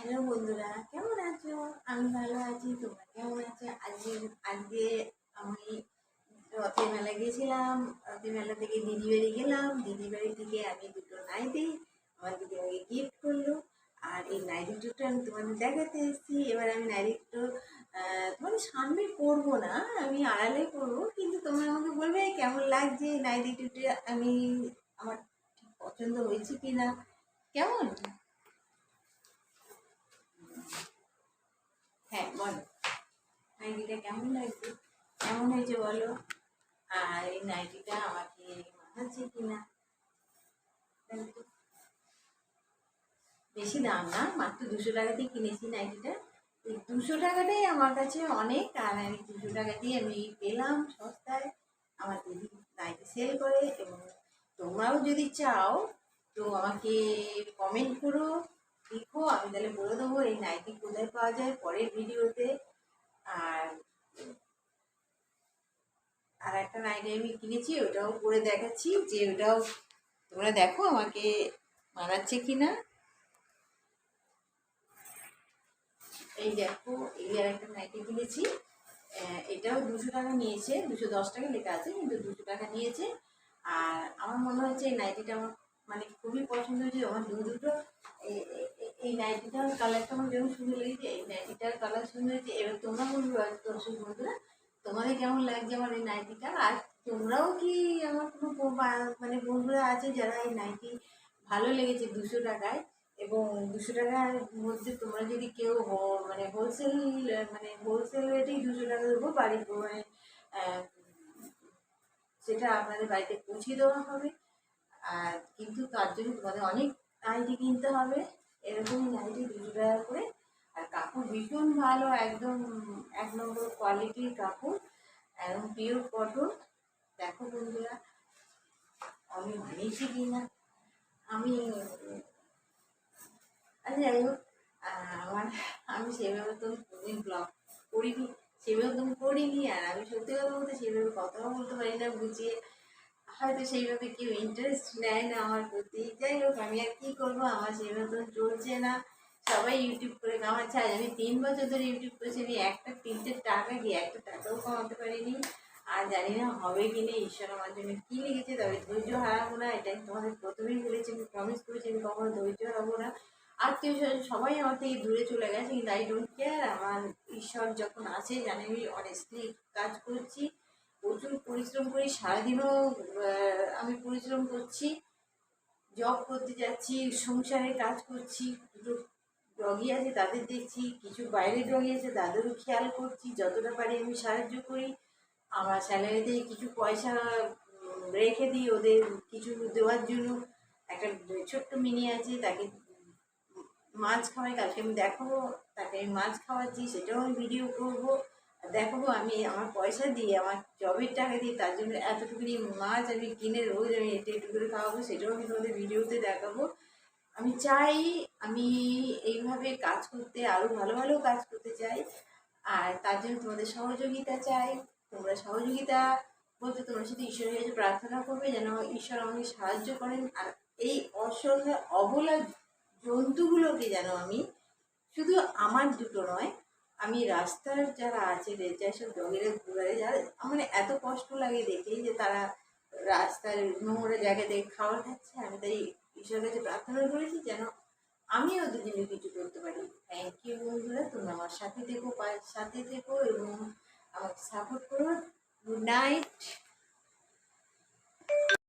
Hello বন্ধুরা কেমন আছো? আমি ভালো আছি তোমরা কেমন আছো? আজকে আজকে আমি রথের মেলা গেছিলাম। রথের মেলা থেকে দিদি বাড়ি গেলাম। দিদি বাড়ি থেকে আমি দুটো নাইটি আমার দিদি আমাকে গিফট করল। আর এই নাইটি দুটো আমি তোমাদের দেখাতে এসেছি। এবার আমি নাইটি দুটো আহ, তোমাদের সামনে পরবো না আমি আড়ালে পরবো। কিন্তু তোমরা আমাকে বলবে কেমন লাগছে নাইটি দুটো আমি আমার পছন্দ হয়েছে কি না কেমন হ্যাঁ বলো নাইটিটা কেমন লাগছে কেমন হয়েছে বলো, আর এই নাইটিটা আমাকে মানাচ্ছে কিনা? বেশি দাম না, মাত্র দুশো টাকাতেই কিনেছি নাইটিটা। এই দুশো টাকাটাই আমার কাছে অনেক, আর আমি দুশো টাকা দিয়ে আমি পেলাম সস্তায়। আমার দিদি নাইটি সেল করে এবং তোমরাও যদি চাও, তো আমাকে কমেন্ট করো, লিখো, আমি তাহলে বলে দেবো এই নাইটি কোথায় পাওয়া যায় পরের ভিডিওতে। আর আর একটা নাইটি আমি কিনেছি, ওটাও পরে দেখাচ্ছি যে ওটাও তোমরা দেখো আমাকে মানাচ্ছে কি না এই দেখো, এই আর একটা নাইটি কিনেছি। এটাও দুশো টাকা নিয়েছে, দুশো দশ টাকা লেখা আছে, কিন্তু দুশো টাকা নিয়েছে। আর আমার মনে হচ্ছে এই নাইটিটা আমার মানে খুবই পছন্দ হয়েছে, আমার দু দুটো এই- নাইটিটার কালারটা আমার যেমন সুন্দর লেগেছে, এই নাইটিটার কালার সুন্দর হয়েছে, এবার তোমরা আর দর্শক বন্ধুরা তোমাদের কেমন লাগছে আমার এই নাইটিটা আর তোমরাও কি আমার কোনো মানে বন্ধুরা আছে যারা এই নাইটি ভালো লেগেছে দুশো টাকায়? এবং দুশো টাকার মধ্যে তোমরা যদি কেউ মানে হোলসেল মানে হোলসেল রেটেই দুশো টাকা দেবো, বাড়ি মানে সেটা আপনাদের বাড়িতে পৌঁছে দেওয়া হবে। আর কিন্তু তার জন্য তোমাদের অনেক নাইটি কিনতে হবে। এরকম নাইটি দুশো টাকা করে আর কাপড় ভীষণ ভালো, একদম এক নম্বর কোয়ালিটির কাপড় একদম পিওর কটন দেখো বন্ধুরা, আমি বানিয়েছি কি না আমি আচ্ছা যাই হোক, আমার, আমি সেভাবে তো কোনোদিন ব্লগ করিনি, সেভাবে তো করিনি, আর আমি সত্যি কথা বলতে সেভাবে কথাও বলতে পারি না, বুঝিয়ে হয়তো সেইভাবে কেউ ইন্টারেস্ট নেয় না আমার প্রতি। যাই হোক, আমি আর কী করব? আমার সেইভাবে তো চলছে না। সবাই ইউটিউব করে কামাচ্ছে আজ আমি তিন বছর ধরে ইউটিউব করেছি, আমি একটা, তিনটে টাকা কি একটা টাকাও কমাতে পারিনি। আর জানি না হবে কি না, ঈশ্বর আমার জন্য কী লিখেছে, তবে ধৈর্য হারাবো না এটা তোমাদের প্রথমেই বলেছি, আমি প্রমিস করেছি আমি কখনো ধৈর্য হারাবো না। আত্মীয় স্বজন সবাই আমার থেকে দূরে চলে গেছে, কিন্তু আই ডোন্ট কেয়ার আমার ঈশ্বর যখন আছে, জানি আমি অনেস্টলি কাজ করছি, প্রচুর পরিশ্রম করি, সারাদিনও আমি পরিশ্রম করছি জব করতে যাচ্ছি সংসারে কাজ করছি ডগি আছে, তাদের দেখছি, কিছু বাইরের ডগি আছে, তাদেরও খেয়াল করছি, যতটা পারি আমি সাহায্য করি। আমার স্যালারিতে কিছু পয়সা রেখে দিই ওদের, কিছু দেওয়ার জন্য। একটা ছোট্ট মিনি আছে, তাকে মাছ খাওয়াই, কালকে আমি দেখাবো, তাকে আমি মাছ খাওয়াচ্ছি, সেটাও আমি ভিডিও করব। দেখাবো, আমি আমার পয়সা দিয়ে, আমার জবের টাকা দিয়ে, তার জন্য এতটুকুনি মাছ আমি কিনে রোজ আমি একটু একটু করে খাওয়াবো, সেটাও আমি তোমাদের ভিডিওতে দেখাবো। আমি চাই আমি এইভাবে কাজ করতে আরও ভালো ভালো কাজ করতে চাই। আর তার জন্য তোমাদের সহযোগিতা চাই। তোমরা সহযোগিতা বলতে তোমরা শুধু ঈশ্বরের কাছে প্রার্থনা করবে যেন ঈশ্বর আমাকে সাহায্য করেন। আর এই অসহায় অবলা জন্তুগুলোকে যেন আমি শুধু আমার দুটো নয়, আমি রাস্তার যারা আছে যেসব ডগেরা ঘুরে যারা মানে এত কষ্ট লাগে দেখে যে তারা রাস্তার নোংরা জায়গাতে খাবার খাচ্ছে। আমি তাই ঈশ্বরের কাছে প্রার্থনা করেছি যেন আমিও দুজনে কিছু করতে পারি। থ্যাংক ইউ বন্ধুরা, তোমরা আমার সাথে থেকো সাথে থেকো এবং আমাকে সাপোর্ট করো। Good night